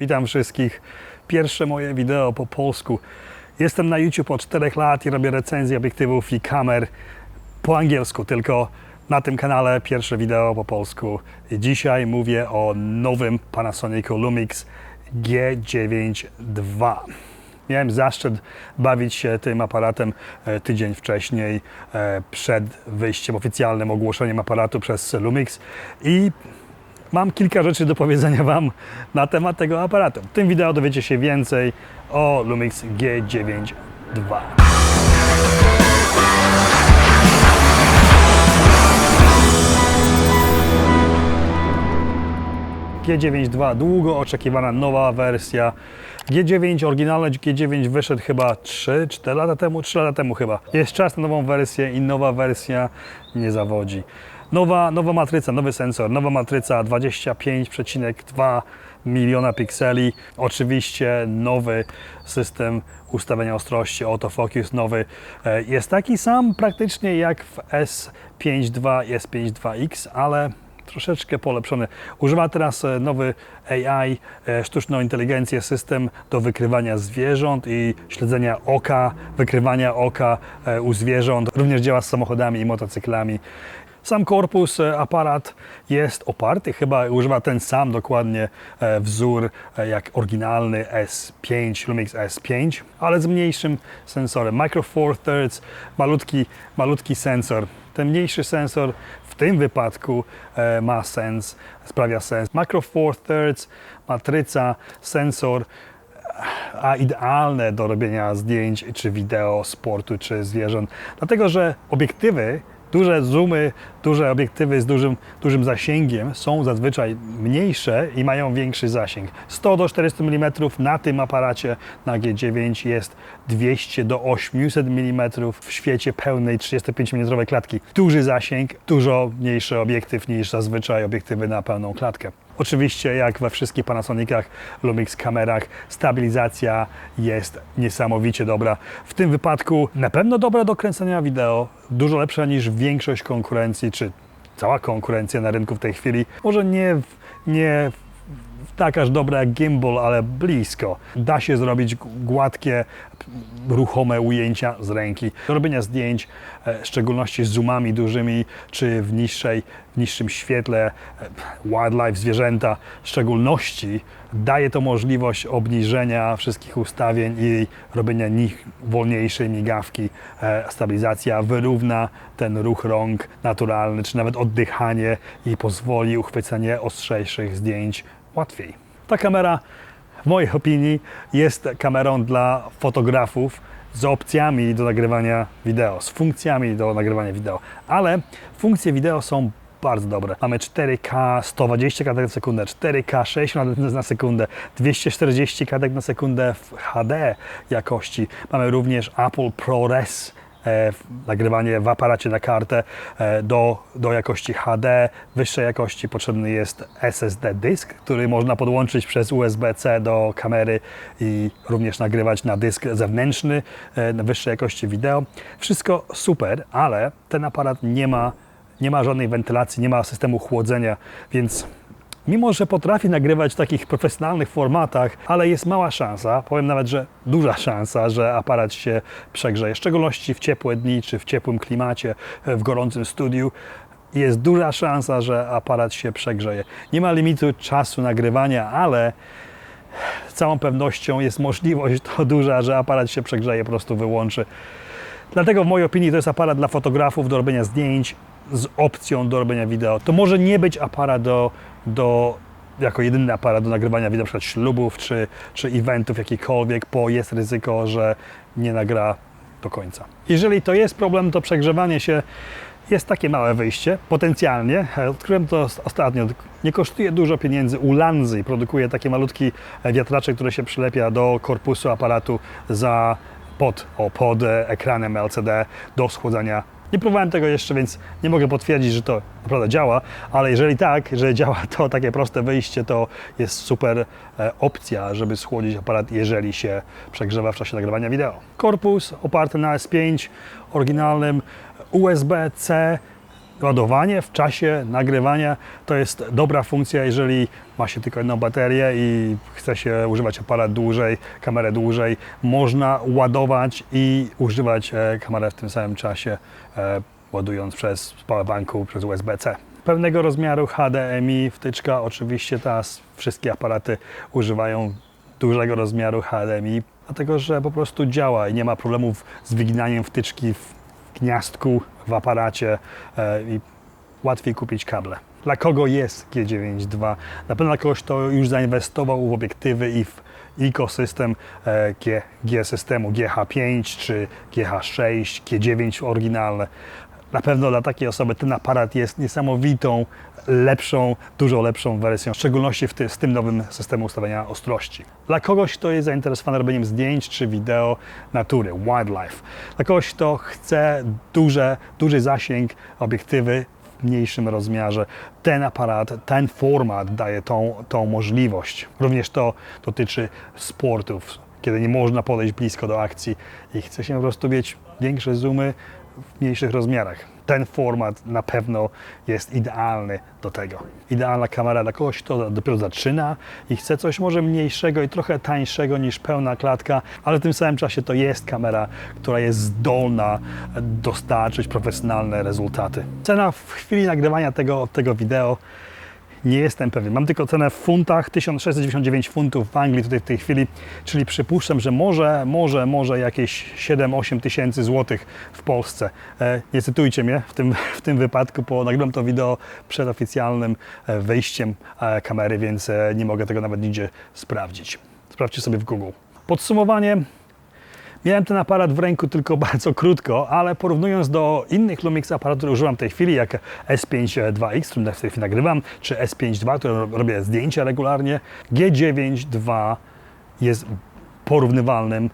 Witam wszystkich. Pierwsze moje wideo po polsku. Jestem na YouTube od 4 lat i robię recenzje obiektywów i kamer po angielsku, tylko na tym kanale pierwsze wideo po polsku. Dzisiaj mówię o nowym Panasonicu Lumix G9 II. Miałem zaszczyt bawić się tym aparatem e, tydzień wcześniej, e, przed wyjściem oficjalnym, ogłoszeniem aparatu przez Lumix i mam kilka rzeczy do powiedzenia Wam na temat tego aparatu. W tym wideo dowiecie się więcej o Lumix G9 II. G9 II, długo oczekiwana nowa wersja. G9, oryginalny G9 wyszedł chyba 3-4 lata temu, 3 lata temu chyba. Jest czas na nową wersję i nowa wersja nie zawodzi. Nowa, nowa matryca, nowy sensor, nowa matryca 25,2 miliona pikseli. Oczywiście nowy system ustawienia ostrości, autofocus nowy. E, Jest taki sam praktycznie jak w S5.2 i S5.2X, ale troszeczkę polepszony. Używa teraz e, nowy AI, e, sztuczną inteligencję, system do wykrywania zwierząt i śledzenia oka, wykrywania oka u zwierząt. Również działa z samochodami i motocyklami. Sam korpus, e, aparat jest oparty, chyba używa ten sam dokładnie e, wzór e, jak oryginalny S5, Lumix S5, ale z mniejszym sensorem. Micro Four Thirds, malutki, malutki sensor. Ten mniejszy sensor w tym wypadku ma sens, sprawia sens. Micro Four Thirds, matryca, sensor, a idealne do robienia zdjęć czy wideo, sportu czy zwierząt. Dlatego, że obiektywy, duże zoomy, duże obiektywy z dużym, dużym zasięgiem są zazwyczaj mniejsze i mają większy zasięg. 100 do 400 mm na tym aparacie na G9 jest 200 do 800 mm w świecie pełnej 35 mm klatki. Duży zasięg, dużo mniejszy obiektyw niż zazwyczaj obiektywy na pełną klatkę. Oczywiście, jak we wszystkich Panasonicach, Lumix kamerach, stabilizacja jest niesamowicie dobra. W tym wypadku na pewno dobra do kręcenia wideo, dużo lepsza niż większość konkurencji, czy cała konkurencja na rynku w tej chwili. Może nie, nie tak aż dobra jak gimbal, ale blisko. Da się zrobić gładkie, ruchome ujęcia z ręki. Do robienia zdjęć, e, w szczególności z zoomami dużymi, czy w, niższej, w niższym świetle, e, wildlife, zwierzęta, w szczególności daje to możliwość obniżenia wszystkich ustawień i robienia nich wolniejszej migawki. E, Stabilizacja wyrówna ten ruch rąk naturalny, czy nawet oddychanie i pozwoli uchwycenie ostrzejszych zdjęć łatwiej. Ta kamera, w mojej opinii, jest kamerą dla fotografów z opcjami do nagrywania wideo, z funkcjami do nagrywania wideo, ale funkcje wideo są bardzo dobre. Mamy 4K 120 kadek na sekundę, 4K 60 na sekundę, 240 kadek na sekundę w HD jakości. Mamy również Apple ProRes nagrywanie w aparacie na kartę e, do, do jakości HD. Wyższej jakości potrzebny jest SSD dysk, który można podłączyć przez USB-C do kamery i również nagrywać na dysk zewnętrzny e, na wyższej jakości wideo. Wszystko super, ale ten aparat nie ma, nie ma żadnej wentylacji, nie ma systemu chłodzenia, więc Mimo, że potrafi nagrywać w takich profesjonalnych formatach, ale jest mała szansa, powiem nawet, że duża szansa, że aparat się przegrzeje, w szczególności w ciepłe dni czy w ciepłym klimacie, w gorącym studiu. Jest duża szansa, że aparat się przegrzeje. Nie ma limitu czasu nagrywania, ale z całą pewnością jest możliwość to duża, że aparat się przegrzeje, po prostu wyłączy. Dlatego w mojej opinii to jest aparat dla fotografów do robienia zdjęć z opcją do robienia wideo. To może nie być aparat do, do jako jedyny aparat do nagrywania wideo, na przykład ślubów czy, czy eventów jakikolwiek, bo jest ryzyko, że nie nagra do końca. Jeżeli to jest problem, to przegrzewanie się jest takie małe wyjście, potencjalnie. E, Odkryłem to os- ostatnio. Nie kosztuje dużo pieniędzy. U Lanzy produkuje taki malutki e, wiatraczek, który się przylepia do korpusu aparatu za pod, o, pod e, ekranem LCD do schłodzenia. Nie próbowałem tego jeszcze, więc nie mogę potwierdzić, że to naprawdę działa, ale jeżeli tak, że działa to takie proste wyjście, to jest super e, opcja, żeby schłodzić aparat, jeżeli się przegrzewa w czasie nagrywania wideo. Korpus oparty na S5, oryginalnym USB-C ładowanie w czasie nagrywania to jest dobra funkcja, jeżeli ma się tylko jedną baterię i chce się używać aparat dłużej, kamerę dłużej. Można ładować i używać e, kamerę w tym samym czasie, e, ładując przez powerbanku, przez USB-C. Pełnego rozmiaru HDMI wtyczka, oczywiście teraz wszystkie aparaty używają dużego rozmiaru HDMI, dlatego że po prostu działa i nie ma problemów z wyginaniem wtyczki w gniazdku, w aparacie e, i łatwiej kupić kable. Dla kogo jest G9.2? Na pewno dla kogoś, kto już zainwestował w obiektywy i w ekosystem e, G, G systemu GH5 czy GH6, G9 oryginalne. Na pewno dla takiej osoby ten aparat jest niesamowitą, lepszą, dużo lepszą wersją, w szczególności w ty, z tym nowym systemem ustawiania ostrości. Dla kogoś, kto jest zainteresowany robieniem zdjęć czy wideo natury, wildlife. Dla kogoś, kto chce duże, duży zasięg, obiektywy w mniejszym rozmiarze. Ten aparat, ten format daje tą, tą możliwość. Również to dotyczy sportów, kiedy nie można podejść blisko do akcji i chce się po prostu mieć większe zoomy w mniejszych rozmiarach. Ten format na pewno jest idealny do tego. Idealna kamera dla kogoś, kto dopiero zaczyna i chce coś może mniejszego i trochę tańszego niż pełna klatka, ale w tym samym czasie to jest kamera, która jest zdolna dostarczyć profesjonalne rezultaty. Cena w chwili nagrywania tego, tego wideo nie jestem pewien. Mam tylko cenę w funtach, 1699 funtów w Anglii tutaj w tej chwili, czyli przypuszczam, że może, może, może jakieś 7-8 tysięcy złotych w Polsce. E, nie cytujcie mnie w tym, w tym wypadku, bo nagrywam to wideo przed oficjalnym e, wyjściem e, kamery, więc nie mogę tego nawet nigdzie sprawdzić. Sprawdźcie sobie w Google. Podsumowanie. Miałem ten aparat w ręku tylko bardzo krótko, ale porównując do innych Lumix aparatów, które używam w tej chwili, jak S5 2X, którym w tej chwili nagrywam, czy S5 II, którym robię zdjęcia regularnie, G9 II jest porównywalnym,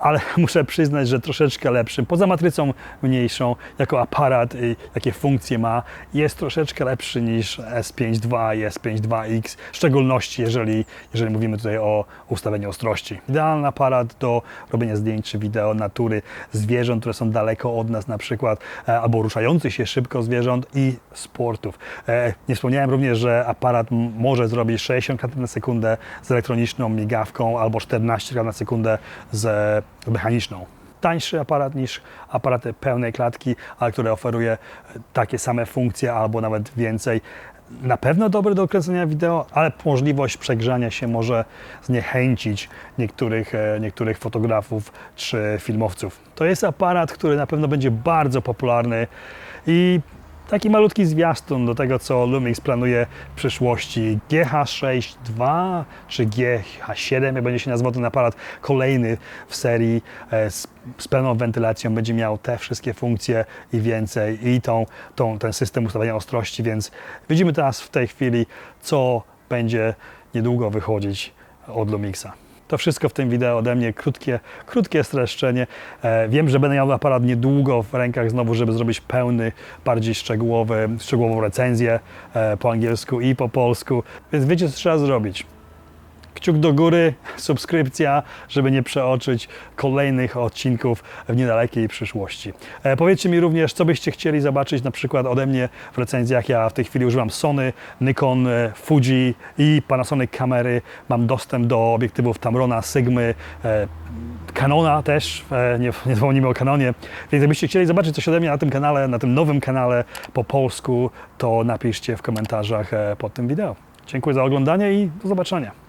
ale muszę przyznać, że troszeczkę lepszym. Poza matrycą mniejszą, jako aparat, jakie funkcje ma, jest troszeczkę lepszy niż S5 II i S5 2X, w szczególności jeżeli, jeżeli mówimy tutaj o ustawieniu ostrości. Idealny aparat do robienia zdjęć czy wideo natury, zwierząt, które są daleko od nas na przykład, e, albo ruszających się szybko zwierząt i sportów. E, Nie wspomniałem również, że aparat może zrobić 60 kadr na sekundę z elektroniczną migawką albo 14 kadr na sekundę z mechaniczną. Tańszy aparat niż aparaty pełnej klatki, ale które oferuje e, takie same funkcje albo nawet więcej. Na pewno dobry do kręcenia wideo, ale możliwość przegrzania się może zniechęcić niektórych, e, niektórych fotografów czy filmowców. To jest aparat, który na pewno będzie bardzo popularny i taki malutki zwiastun do tego, co Lumix planuje w przyszłości. GH6 II czy GH7, jak będzie się nazywał ten aparat, kolejny w serii e, z, z pełną wentylacją, będzie miał te wszystkie funkcje i więcej i tą, tą, ten system ustawiania ostrości, więc widzimy teraz w tej chwili, co będzie niedługo wychodzić od Lumixa. To wszystko w tym wideo ode mnie, krótkie, krótkie streszczenie. E, wiem, że będę miał aparat niedługo w rękach znowu, żeby zrobić pełny, bardziej szczegółowy, szczegółową recenzję e, po angielsku i po polsku, więc wiecie, co trzeba zrobić. Kciuk do góry, subskrypcja, żeby nie przeoczyć kolejnych odcinków w niedalekiej przyszłości. E, powiedzcie mi również, co byście chcieli zobaczyć na przykład ode mnie w recenzjach. Ja w tej chwili używam Sony, Nikon, e, Fuji i Panasonic kamery. Mam dostęp do obiektywów Tamrona, Sigmy, e, Canona też, nie, nie zapomnijmy o Canonie. Więc jakbyście chcieli zobaczyć coś ode mnie na tym kanale, na tym nowym kanale po polsku, to napiszcie w komentarzach pod tym wideo. Dziękuję za oglądanie i do zobaczenia.